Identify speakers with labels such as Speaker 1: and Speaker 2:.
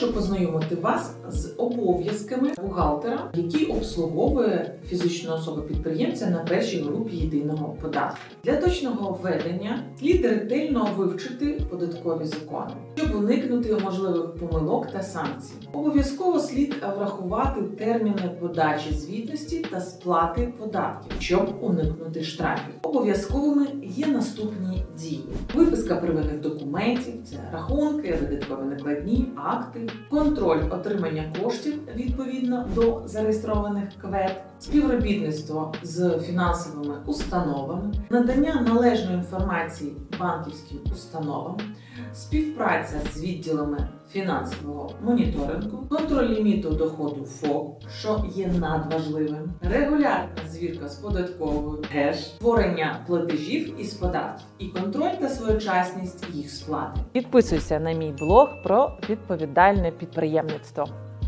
Speaker 1: Хочу познайомити вас з обов'язками бухгалтера, який обслуговує фізичну особу підприємця на першій групі єдиного податку. Для точного введення слід ретельно вивчити податкові закони, щоб уникнути можливих помилок та санкцій. Обов'язково слід врахувати терміни подачі звітності та сплати податків, щоб уникнути штрафів. Обов'язковими є наступні дії: виписка первинних документів, це рахунки, видаткові накладні, акти, контроль отримання коштів відповідно до зареєстрованих квет, співробітництво з фінансовими установами, надання належної інформації банківським установам, співпраця з відділами фінансового моніторингу, контроль ліміту доходу ФОП, що є надважливим, регулярна звірка з податковою ГЕШ, створення платежів із податків і контроль та своєчасність їх сплати.
Speaker 2: Підписуйся на мій блог про відповідальне підприємництво.